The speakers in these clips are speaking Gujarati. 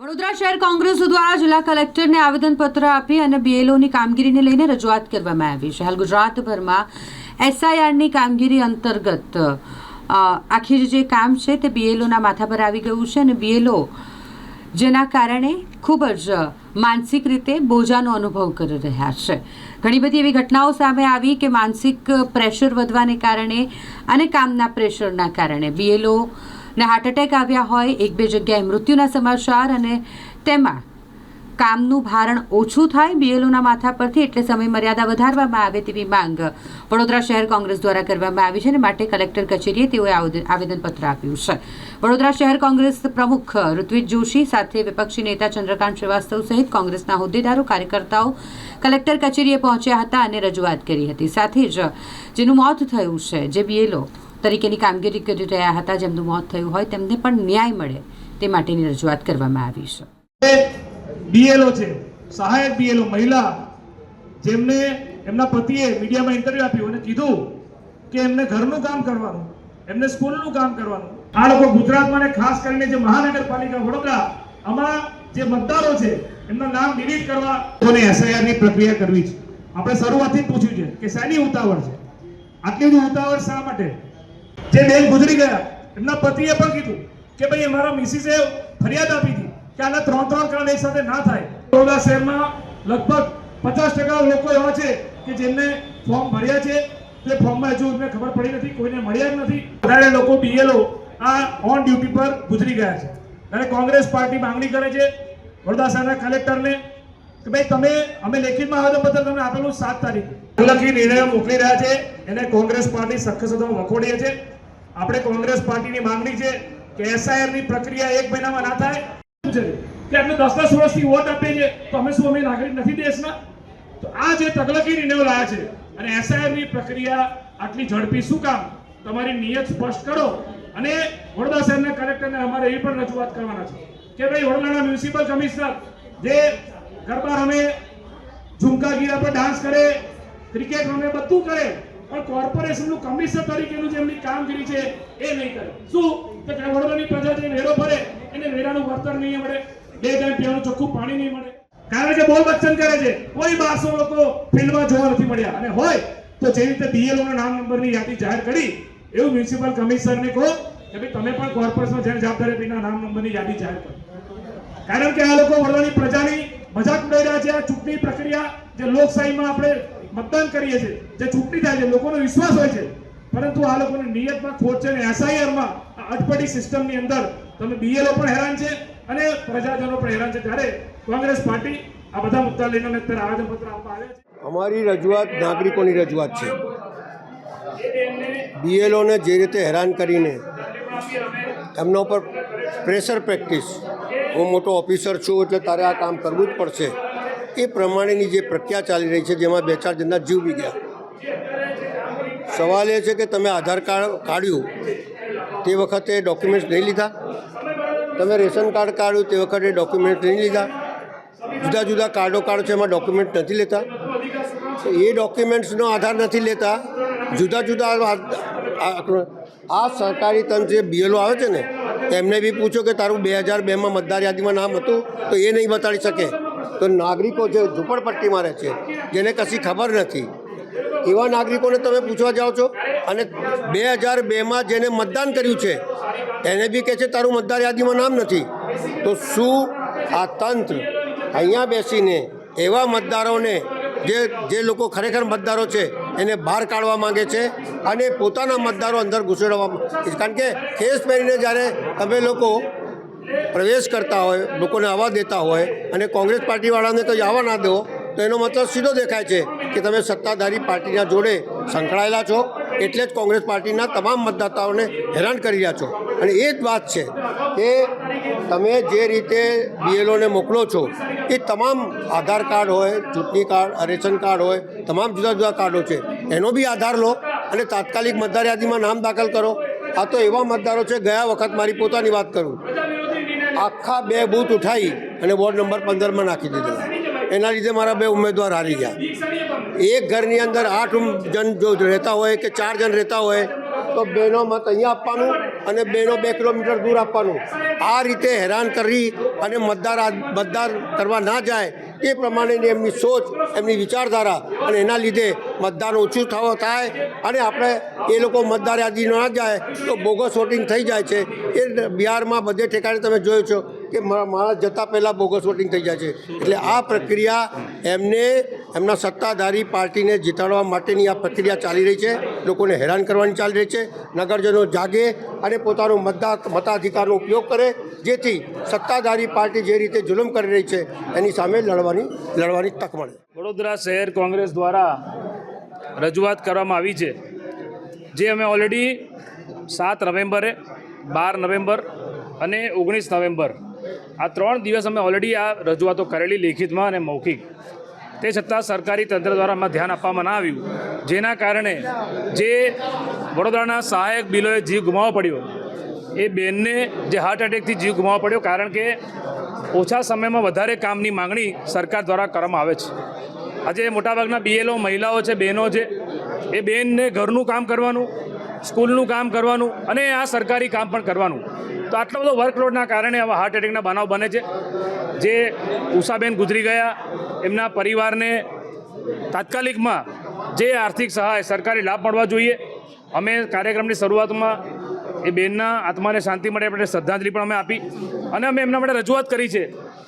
વડોદરા શહેર કોંગ્રેસ દ્વારા જિલ્લા કલેક્ટરને આવેદનપત્ર આપી અને બીએલઓની કામગીરીને લઈને રજૂઆત કરવામાં આવી. છે હાલ ગુજરાતભરમાં એસઆઈઆરની કામગીરી અંતર્ગત આખી જે કામ છે તે બીએલઓના માથા પર આવી ગયું છે અને બીએલઓ જેના કારણે ખૂબ જ માનસિક રીતે બોજાનો અનુભવ કરી રહ્યા છે. ઘણી બધી એવી ઘટનાઓ સામે આવી કે માનસિક પ્રેશર વધવાને કારણે અને કામના પ્રેશરના કારણે બીએલઓ ને હાર્ટ એટેક આવ્યા હોય, એક બે જગ્યાએ મૃત્યુના સમાચાર અને તેમાં કામનું ભારણ ઓછું થાય બીએલઓના માથા પરથી એટલે સમય મર્યાદા વધારવામાં આવે તેવી માંગ વડોદરા શહેર કોંગ્રેસ દ્વારા કરવામાં આવી છે અને માટે કલેક્ટર કચેરીએ તેઓએ આવેદન- આવેદનપત્ર આપ્યું છે. વડોદરા શહેર કોંગ્રેસ પ્રમુખ ઋત્વિજ જોશી સાથે વિપક્ષી નેતા ચંદ્રકાંત શ્રીવાસ્તવ સહિત કોંગ્રેસના હોદ્દેદારો, કાર્યકર્તાઓ કલેક્ટર કચેરીએ પહોંચ્યા હતા અને રજૂઆત કરી હતી. સાથે જ જેનું મોત થયું છે, જે બીએલઓ તરીકેની કામગીરી કરી રહ્યા હતા, જેમનું મોત થયું હોય, તેમને પણ ન્યાય મળે તે માટેની રજૂઆત કરવામાં આવી છે. બીએલઓ છે, સહાયક બીએલઓ, મહિલા, જેમને એમના પતિએ મીડિયામાં ઇન્ટરવ્યુ આપ્યું અને કીધું કે એમને ઘરનું કામ કરવાનું, એમને સ્કૂલનું કામ કરવાનું. આ લોકો ગુજરાતમાં ખાસ કરીને જે મહાનગરપાલિકા વડોદરા, આમાં જે મતદારો છે, એમના નામ ડિલીટ કરવા કોને એસઆઈઆરની પ્રક્રિયા કરવી છે. આપણે શરૂઆતથી પૂછ્યું છે કે શેની ઉતાવળ છે? આટલી બધી ઉતાવળ શા માટે? જે બેન ગુજરી ગયા, એમના પતિએ પણ કીધું કે ભાઈ, અમારા મિસિસે ફરિયાદ આપી હતી કે આના ત્રણ ત્રણ કામ એક સાથે ના થાય. બરોડા શહેરમાં લગભગ પચાસ ટકા લોકો એવા છે કે જેમને ફોર્મ ભર્યા છે. તે ફોર્મમાં હજુ એમને ખબર પડી નથી, કોઈને મળ્યા જ નથી. વધારે લોકો બીએલઓ આ ઓન ડ્યુટી પર ગુજરી ગયા છે. ત્યારે કોંગ્રેસ પાર્ટી માંગણી કરે છે વડોદરા શહેરના કલેક્ટરને કે ભાઈ, તમે, અમે લેખિતમાં આવેદનપત્ર તમને આપેલું સાત તારીખે. લખી નિર્ણયો મોકલી રહ્યા છે. એને કોંગ્રેસ પાર્ટી સખત વખોડીએ છે. આપણે કોંગ્રેસ પાર્ટીની માંગણી છે કે એસઆઈઆરની પ્રક્રિયા એક મહિનામાં ના થાય. કે આપણે દસ દસ વર્ષથી વોટ આપીએ છીએ તો અમે શું, અમે નાગરિક નથી દેશના? તો આ જે તકલકી નિર્ણયો લાયા છે, અને એસઆઈઆરની પ્રક્રિયા આટલી ઝડપી શું કામ? તમારી નિયત સ્પષ્ટ કરો. અને વડોદરા શહેરના કલેક્ટરને અમારે એ પણ રજૂઆત કરવાના છે કે ભાઈ, વડોદરાના મ્યુનિસિપલ કમિશનર જે ગરબા રમે, ઝુમકા ગીરા પર ડાન્સ કરે, ક્રિકેટ રમે, બધું કરે પણ કોર્પોરેશનનું કમિશનર તરીકેનું જેમની કામગીરી છે, એ નહીં કરે. શું? કે વડોદરાની પ્રજા જે વેરો ભરે, એને વેરાનું વળતર નહીં મળે, બે ટાઈમ પીવાનું ચોખ્ખું પાણી નહીં મળે. કારણ કે બોલ બચ્ચન કરે છે. કોઈ બારસો લોકો ફિલ્ડમાં જોવા નથી મળ્યા. અને હોય તો જે રીતે BLO ના નામ નંબરની યાદી જાહેર કરી, એવું મ્યુનિસિપલ કમિશનરને કહો કે ભાઈ તમે પણ કોર્પોરેશનમાં જેને જવાબદારી આપીને નામ નંબરની યાદી જાહેર કરો. કારણ કે આ લોકો વડોદરાની પ્રજાની મજાક ઉડાવી રહ્યા છે. આ ચૂંટણી પ્રક્રિયા જે લોકશાહીમાં આપણે મતદાન કરીએ છીએ. જે ચૂંટણી થાય છે, લોકોનો વિશ્વાસ હોય છે. પરંતુ આ લોકોની નિયતમાં, ખોટ છે અને એસઆઈઆરમાં આ અટપટી સિસ્ટમની અંદર તમે બીએલઓ પણ હેરાન છે અને પ્રજાજનો પણ હેરાન છે. ત્યારે કોંગ્રેસ પાર્ટી આ બધા મુદ્દા લઈને અત્યારે આવેદનપત્ર આપવા આવ્યા છે અમારી રજૂઆત નાગરિકોની રજૂઆત છે. બીએલઓને જે રીતે હેરાન કરીને એમના ઉપર પ્રેશર પ્રેક્ટિસ. હું મોટો ઓફિસર છું એટલે તારે આ કામ કરવું જ પડશે. એ પ્રમાણેની જે પ્રક્રિયા ચાલી રહી છે, જેમાં બે ચાર જણના જીવ બી ગયા. સવાલ એ છે કે તમે આધાર કાર્ડ કાઢ્યું, તે વખતે ડોક્યુમેન્ટ્સ નહીં લીધા? તમે રેશન કાર્ડ કાઢ્યું, તે વખતે ડોક્યુમેન્ટ નહીં લીધા? જુદા જુદા કાર્ડો કાર્ડ છે, એમાં ડોક્યુમેન્ટ નથી લેતા? એ ડોક્યુમેન્ટ્સનો આધાર નથી લેતા? જુદા જુદા આ- સરકારી તંત્ર જે બીએલઓ આવે છે ને, એમને બી પૂછો કે તારું બે હજાર બેમાં મતદાર યાદીમાં નામ હતું, તો એ નહીં બતાડી શકે. તો નાગરિકો જે ઝૂંપડપટ્ટીમાં રહે છે, જેને કશી ખબર નથી, એવા નાગરિકોને તમે પૂછવા જાઓ છો અને બે હજાર બેમાં જેને મતદાન કર્યું છે, એને બી કહે છે, તારું મતદાર યાદીમાં નામ નથી તો શું આ તંત્ર અહીંયા બેસીને એવા મતદારોને, જે જે લોકો ખરેખર મતદારો છે, એને બહાર કાઢવા માંગે છે અને પોતાના મતદારો અંદર ઘૂસેડવા. કારણ કે ખેસ પહેરીને જ્યારે તમે લોકો પ્રવેશ કરતા હોય, લોકોને આવવા દેતા હોય અને કોંગ્રેસ પાર્ટીવાળાને કંઈ આવવા ના દો, તો એનો મતલબ સીધો દેખાય છે કે તમે સત્તાધારી પાર્ટીના જોડે સંકળાયેલા છો, એટલે જ કોંગ્રેસ પાર્ટીના તમામ મતદાતાઓને હેરાન કરી રહ્યા છો. અને એ જ વાત છે કે તમે જે રીતે બીએલઓને મોકલો છો, એ તમામ આધાર કાર્ડ હોય, ચૂંટણી કાર્ડ, રેશન કાર્ડ હોય, તમામ જુદા જુદા કાર્ડો છે. એનો બી આધાર લો અને તાત્કાલિક મતદાર યાદીમાં નામ દાખલ કરો. આ તો એવા મતદારો છે, ગયા વખત મારી પોતાની વાત કરું. આખા બે બૂથ ઉઠાવી અને વોર્ડ નંબર પંદરમાં નાખી દીધેલા એના લીધે મારા બે ઉમેદવાર હારી ગયા. એક ઘરની અંદર આઠ જણ જો રહેતા હોય કે ચાર જણ રહેતા હોય, તો બેનો મત અહીંયા આપવાનું અને બેનો બે કિલોમીટર દૂર આપવાનું. આ રીતે હેરાન કરી અને મતદાર મતદાર કરવા ના જાય એ પ્રમાણેની એમની સોચ, એમની વિચારધારા અને એના લીધે મતદાન ઓછું થવા, થાય અને આપણે એ લોકો મતદાર યાદી ન જાય તો બોગસ વોટિંગ થઈ જાય છે. એ બિહારમાં બધે ઠેકાણે તમે જોયો છો કે માણસ જતાં પહેલાં બોગસ વોટિંગ થઈ જાય છે. એટલે આ પ્રક્રિયા એમને એમના સત્તાધારી પાર્ટીને જીતાડવા માટેની આ પ્રક્રિયા ચાલી રહી છે. લોકોને હેરાન કરવાની ચાલી રહી છે. નગરજનો જાગે અને પોતાનો મતદાર, મતાધિકારનો ઉપયોગ કરે, જેથી સત્તાધારી પાર્ટી જે રીતે જુલમ કરી રહી છે, એની સામે લડવાની લડવાની તક મળે. વડોદરા શહેર કોંગ્રેસ દ્વારા રજૂઆત કરવામાં આવી છે, જે અમે ઓલરેડી સાત નવેમ્બરે, બાર નવેમ્બર અને ઓગણીસ નવેમ્બર આ ત્રણ દિવસ અમે ઓલરેડી આ રજૂઆતો કરેલી લેખિતમાં અને મૌખિક. તે છતાં સરકારી તંત્ર દ્વારા આમાં ધ્યાન આપવામાં ના આવ્યું. જેના કારણે જે વડોદરાના સહાયક બિલોએ જીવ ગુમાવવો પડ્યો, એ બેનને જે હાર્ટ એટેકથી જીવ ગુમાવવો પડ્યો, કારણ કે ઓછા સમયમાં વધારે કામની માંગણી સરકાર દ્વારા કરવામાં આવે છે. આજે મોટાભાગના બીએલઓ મહિલાઓ છે, બહેનો છે, એ બેનને ઘરનું કામ કરવાનું સ્કૂલનું કામ કરવાનું અને આ સરકારી કામ પણ કરવાનું. તો આટલો બધો વર્કલોડના કારણે આવા હાર્ટ એટેકના બનાવ બને છે. જે ઉષાબેન ગુજરી ગયા, એમના પરિવારને તાત્કાલિકમાં જે આર્થિક સહાય, સરકારી લાભ મળવા જોઈએ. અમે કાર્યક્રમની શરૂઆતમાં એ બેનના આત્માને શાંતિ મળે આપણે શ્રદ્ધાંજલિ પણ અમે આપી. અને અમે એમના માટે રજૂઆત કરી છે.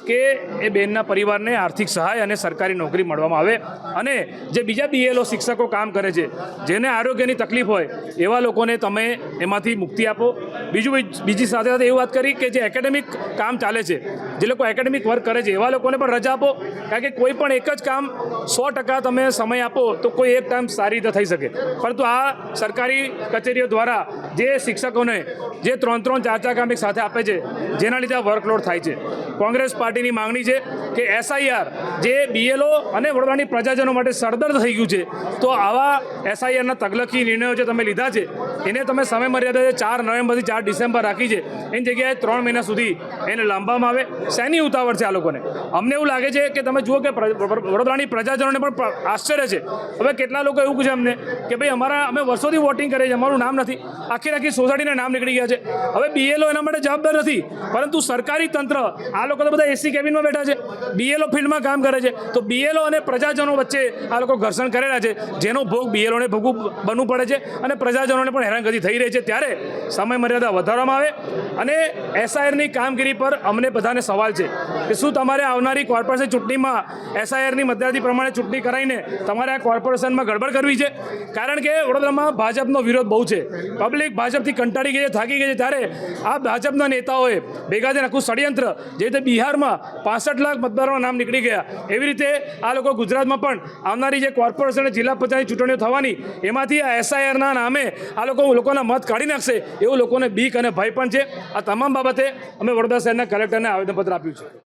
કે એ બેનના પરિવારને આર્થિક સહાય અને સરકારી નોકરી મળવામાં આવે અને જે બીજા બીએલઓ શિક્ષકો કામ કરે છે, જેને આરોગ્યની તકલીફ હોય, એવા લોકોને તમે એમાંથી મુક્તિ આપો. બીજું બીજી સાથે સાથે એવી વાત કરી કે જે એકેડેમિક કામ ચાલે છે, જે લોકો એકેડેમિક વર્ક કરે છે, એવા લોકોને પણ રજા આપો. કારણ કે કોઈ પણ એક જ કામ સો ટકા તમે સમય આપો તો કોઈ એક કામ સારી રીતે થઈ શકે. પરંતુ આ સરકારી કચેરીઓ દ્વારા જે શિક્ષકોને જે ત્રણ ત્રણ ચાર ચાર કામ એક સાથે આપે છે, જેના લીધે આ વર્કલોડ થાય છે. કોંગ્રેસ પાર્ટીની માંગણી છે કે એસઆઈઆર જે બીએલઓ અને વડોદરાની પ્રજાજનો માટે સરદર્દ થઈ ગયું છે, તો આવા એસઆઈઆરના તગલકી નિર્ણયો જે તમે લીધા છે, એને તમે સમય મર્યાદા જે ચાર નવેમ્બરથી ચાર ડિસેમ્બર રાખી છે, એની જગ્યાએ ત્રણ મહિના સુધી એને લાંબામાં આવે. શેની ઉતાવળ છે આ લોકોને? અમને એવું લાગે છે કે તમે જુઓ કે વડોદરાની પ્રજાજનોને પણ આશ્ચર્ય છે. હવે કેટલા લોકો એવું છે અમને કે ભાઈ, અમારા, અમે વર્ષોથી વોટિંગ કરીએ છીએ અમારું નામ નથી. આખી આખી સોસાયટીના નામ નીકળી ગયા છે. હવે બીએલઓ એના માટે જવાબદાર નથી. પરંતુ સરકારી તંત્ર, આ લોકો તો બધા એસી કેબિનમાં બેઠા છે. બીએલઓ ફિલ્ડમાં કામ કરે છે. તો બીએલઓ અને પ્રજાજનો વચ્ચે આ લોકો ઘર્ષણ કરેલા છે. જેનો ભોગ બીએલઓને ભોગવું બનવું પડે છે અને પ્રજાજનોને પણ હેરાનગતિ થઈ રહી છે. ત્યારે સમય મર્યાદા વધારવામાં આવે અને એસઆઈઆરની કામગીરી પર અમને બધાને સવાલ છે કે શું તમારે આવનારી કોર્પોરેશન ચૂંટણીમાં એસઆઈઆરની મતદારથી પ્રમાણે ચૂંટણી કરાવીને તમારે આ કોર્પોરેશનમાં ગડબડ કરવી છે? કારણ કે વડોદરામાં ભાજપનો વિરોધ બહુ છે. પબ્લિક ભાજપથી કંટાળી ગઈ છે, થાકી ગઈ છે. ત્યારે આ ભાજપના નેતાઓએ ભેગા થઈને આખું ષડયંત્ર જે રીતે બિહારમાં પાસઠ લાખ મતદારોના નામ નીકળી ગયા. એવી રીતે આ લોકો ગુજરાતમાં પણ આવનારી જે કોર્પોરેશન અને જિલ્લા પંચાયત ચૂંટણીઓ થવાની, એમાંથી આ એસઆઈઆરના નામે આ લોકો લોકોના મત કાઢી નાખશે એવું લોકોને બીક અને ભય પણ છે. આ તમામ બાબતે અમે વડોદરા શહેરના કલેક્ટરને આવેદનપત્ર આપ્યું છે.